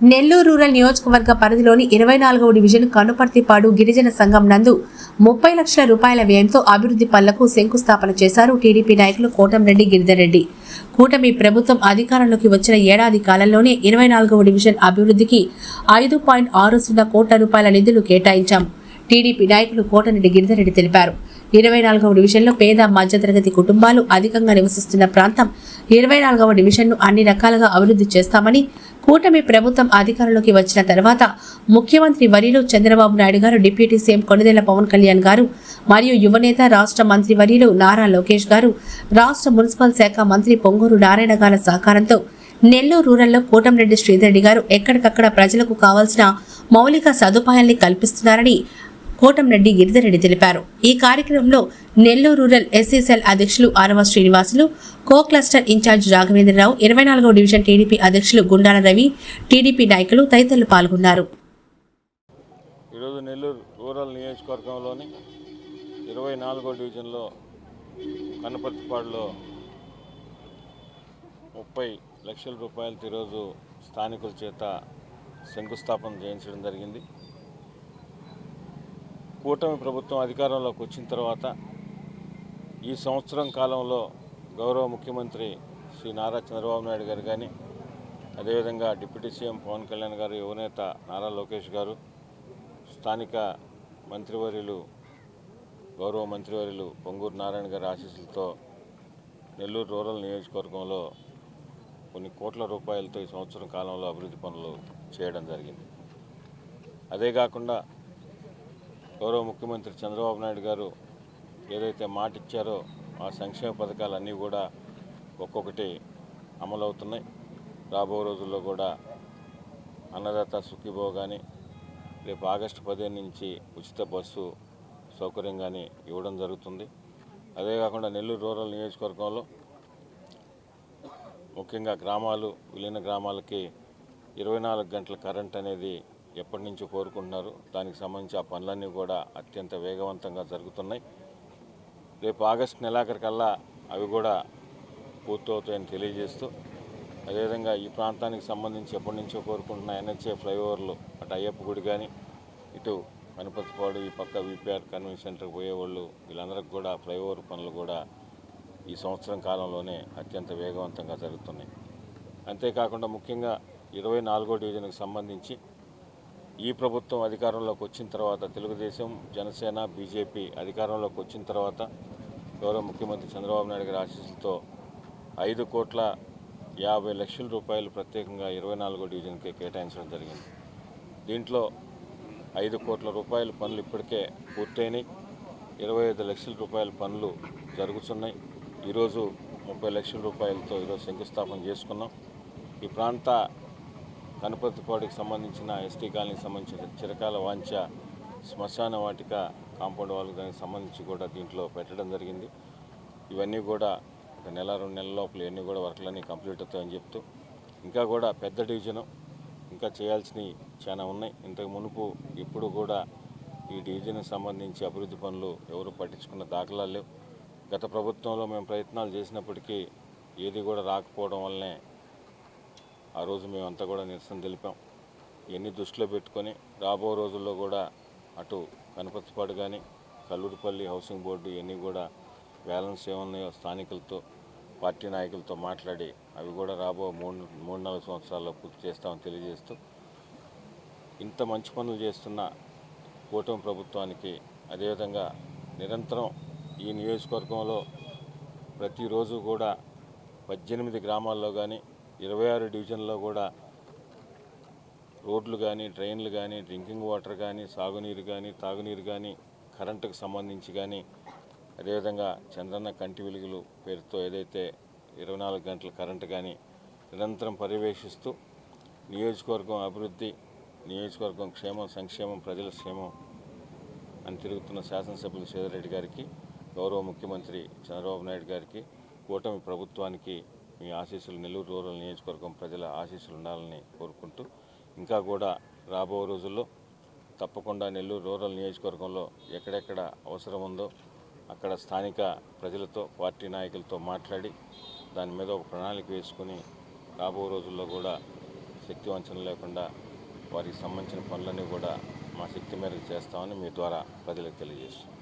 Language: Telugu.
నెల్లూరు రూరల్ నియోజకవర్గ పరిధిలోని ఇరవై నాలుగవ డివిజన్ కనుపర్తిపాడు గిరిజన సంఘం నందు ముప్పై లక్షల రూపాయల వ్యయంతో అభివృద్ధి పనులకు శంకుస్థాపన చేశారు టీడీపీ నాయకులు కోటంరెడ్డి గిరిధర్రెడ్డి కూటమి ప్రభుత్వం అధికారంలోకి వచ్చిన ఏడాది కాలంలోనే ఇరవై నాలుగవ డివిజన్ అభివృద్ధికి ఐదు పాయింట్ ఆరు సున్నా కోట్ల రూపాయల నిధులు కేటాయించాం. టీడీపీ నాయకులు కోటరెడ్డి గిరిధర్రెడ్డి తెలిపారు. ఇరవై నాలుగవ డివిజన్లో పేద మధ్యతరగతి కుటుంబాలు అధికంగా నివసిస్తున్న ప్రాంతం ఇరవై నాలుగవ డివిజన్ను అన్ని రకాలుగా అభివృద్ధి చేస్తామని కూటమి ప్రభుత్వం అధికారంలోకి వచ్చిన తర్వాత ముఖ్యమంత్రి వరిలో చంద్రబాబు నాయుడు గారు డిప్యూటీ సీఎం కొనిదెల పవన్ కళ్యాణ్ గారు మరియు యువనేత రాష్ట్ర మంత్రి వరిలో నారా లోకేష్ గారు రాష్ట్ర మున్సిపల్ శాఖ మంత్రి పొంగూరు నారాయణ గారి సహకారంతో నెల్లూరు రూరల్లో కోటంరెడ్డి శ్రీధర్రెడ్డి గారు ఎక్కడికక్కడ ప్రజలకు కావాల్సిన మౌలిక సదుపాయాల్ని కల్పిస్తున్నారని కోటంరెడ్డి గిరిధరెడ్డి తెలిపారు. ఈ కార్యక్రమంలో నెల్లూరు రూరల్ ఎస్సీసెల్ అధ్యక్షులు Arava Srinivasulu co cluster incharge Raghavendra Rao ఇరవై నాలుగవ డివిజన్ టీడీపీ అధ్యక్షులు గుండాల రవి టీడీపీ నాయకులు తదితరులు పాల్గొన్నారు. ఈరోజు నెల్లూరు రూరల్ నియోజకవర్గంలోని ఇరవై నాలుగో డివిజన్లో కనపర్తిపాడులో ముప్పై లక్షల రూపాయలతో ఈరోజు స్థానికుల చేత శంకుస్థాపన చేయించడం జరిగింది. కూటమి ప్రభుత్వం అధికారంలోకి వచ్చిన తర్వాత ఈ సంవత్సరం కాలంలో గౌరవ ముఖ్యమంత్రి శ్రీ నారా చంద్రబాబు నాయుడు గారు కానీ అదేవిధంగా డిప్యూటీ సీఎం పవన్ కళ్యాణ్ గారు యువనేత నారా లోకేష్ గారు స్థానిక మంత్రివర్యులు గౌరవ మంత్రివర్యులు పొంగూరు నారాయణ గారి ఆశీస్సులతో నెల్లూరు రూరల్ నియోజకవర్గంలో కొన్ని కోట్ల రూపాయలతో ఈ సంవత్సరం కాలంలో అభివృద్ధి పనులు చేయడం జరిగింది. అదే కాకుండా గౌరవ ముఖ్యమంత్రి చంద్రబాబు నాయుడు గారు ఏదైతే మాట ఇచ్చారో ఆ సంక్షేమ పథకాలన్నీ కూడా ఒక్కొక్కటి అమలవుతున్నాయి. రాబో రోజుల్లో కూడా అన్నదాత సుఖీభో కానీ రేపు ఆగస్టు పదిహేను నుంచి ఉచిత బస్సు సౌకర్యం కానీ ఇవ్వడం జరుగుతుంది. అదే కాకుండా నెల్లూరు రూరల్ నియోజకవర్గంలో ముఖ్యంగా గ్రామాలు విలీన గ్రామాలకి ఇరవై నాలుగు గంటల కరెంట్ అనేది ఎప్పటి నుంచో కోరుకుంటున్నారు. దానికి సంబంధించి ఆ పనులన్నీ కూడా అత్యంత వేగవంతంగా జరుగుతున్నాయి. రేపు ఆగస్టు నెలాఖరికల్లా అవి కూడా పూర్తవుతాయని తెలియజేస్తూ అదేవిధంగా ఈ ప్రాంతానికి సంబంధించి ఎప్పటి నుంచో కోరుకుంటున్న ఎన్హెచ్ఏ ఫ్లైఓవర్లు అటు అయ్యప్ప గుడి కానీ ఇటు గణపతిపాడు ఈ పక్క విపిఆర్ కన్వెన్షన్ సెంటర్కి పోయేవాళ్ళు వీళ్ళందరికీ కూడా ఫ్లైఓవర్ పనులు కూడా ఈ సంవత్సరం కాలంలోనే అత్యంత వేగవంతంగా జరుగుతున్నాయి. అంతేకాకుండా ముఖ్యంగా ఇరవై నాలుగో డివిజన్కి సంబంధించి ఈ ప్రభుత్వం అధికారంలోకి వచ్చిన తర్వాత తెలుగుదేశం జనసేన బీజేపీ అధికారంలోకి వచ్చిన తర్వాత గౌరవ ముఖ్యమంత్రి చంద్రబాబు నాయుడు గారి ఆశీస్సులతో ఐదు కోట్ల యాభై లక్షల రూపాయలు ప్రత్యేకంగా ఇరవై నాలుగో డివిజన్కి కేటాయించడం జరిగింది. దీంట్లో ఐదు కోట్ల రూపాయల పనులు ఇప్పటికే పూర్తయినాయి. ఇరవై ఐదు లక్షల రూపాయల పనులు జరుగుతున్నాయి. ఈరోజు ముప్పై లక్షల రూపాయలతో ఈరోజు శంకుస్థాపన చేసుకున్నాం. ఈ ప్రాంత గణపతిపాడుకి సంబంధించిన ఎస్టీ కాలనీకి సంబంధించిన చిరకాల వాంఛ శ్మశాన వాటిక కాంపౌండ్ వాళ్ళకి దానికి సంబంధించి కూడా దీంట్లో పెట్టడం జరిగింది. ఇవన్నీ కూడా ఒక నెల రెండు నెలల లోపల ఇవన్నీ కూడా వర్క్లన్నీ కంప్లీట్ అవుతాయని చెప్తూ ఇంకా కూడా పెద్ద డివిజను ఇంకా చేయాల్సినవి చాలా ఉన్నాయి. ఇంతకు మునుపు ఇప్పుడు కూడా ఈ డివిజన్కి సంబంధించి అభివృద్ధి పనులు ఎవరు పట్టించుకున్న దాఖలాలు లేవు. గత ప్రభుత్వంలో మేము ప్రయత్నాలు చేసినప్పటికీ ఏది కూడా రాకపోవడం వల్లనే ఆ రోజు మేమంతా కూడా నిరసన తెలిపాం. ఇవన్నీ దృష్టిలో పెట్టుకొని రాబో రోజుల్లో కూడా అటు కనపతిపాడు కానీ కల్లూరుపల్లి హౌసింగ్ బోర్డు ఇవన్నీ కూడా బ్యాలెన్స్ ఏమున్నాయో స్థానికులతో పార్టీ నాయకులతో మాట్లాడి అవి కూడా రాబో మూడు మూడు నాలుగు సంవత్సరాల్లో పూర్తి చేస్తామని తెలియజేస్తూ ఇంత మంచి పనులు చేస్తున్న కూటమి ప్రభుత్వానికి అదేవిధంగా నిరంతరం ఈ నియోజకవర్గంలో ప్రతిరోజు కూడా పద్దెనిమిది గ్రామాల్లో కానీ ఇరవై ఆరు డివిజన్లో కూడా రోడ్లు కానీ డ్రైన్లు కానీ డ్రింకింగ్ వాటర్ కానీ సాగునీరు కానీ తాగునీరు కానీ కరెంటుకు సంబంధించి కానీ అదేవిధంగా చంద్రన్న కంటి వెలుగులు పేరుతో ఏదైతే ఇరవై నాలుగు గంటల కరెంటు కానీ నిరంతరం పర్యవేక్షిస్తూ నియోజకవర్గం అభివృద్ధి నియోజకవర్గం క్షేమం సంక్షేమం ప్రజల క్షేమం అని తిరుగుతున్న శాసనసభ్యులు సేదరెడ్డి గారికి గౌరవ ముఖ్యమంత్రి చంద్రబాబు నాయుడు గారికి కూటమి ప్రభుత్వానికి మీ ఆశీస్సులు నెల్లూరు రూరల్ నియోజకవర్గం ప్రజల ఆశీస్సులు ఉండాలని కోరుకుంటూ ఇంకా కూడా రాబో రోజుల్లో తప్పకుండా నెల్లూరు రూరల్ నియోజకవర్గంలో ఎక్కడెక్కడ అవసరం ఉందో అక్కడ స్థానిక ప్రజలతో పార్టీ నాయకులతో మాట్లాడి దాని మీద ఒక ప్రణాళిక వేసుకుని రాబో రోజుల్లో కూడా శక్తి వంచన లేకుండా వారికి సంబంధించిన పనులన్నీ కూడా మా శక్తి మేరకు చేస్తామని మీ ద్వారా ప్రజలకు తెలియజేస్తున్నాం.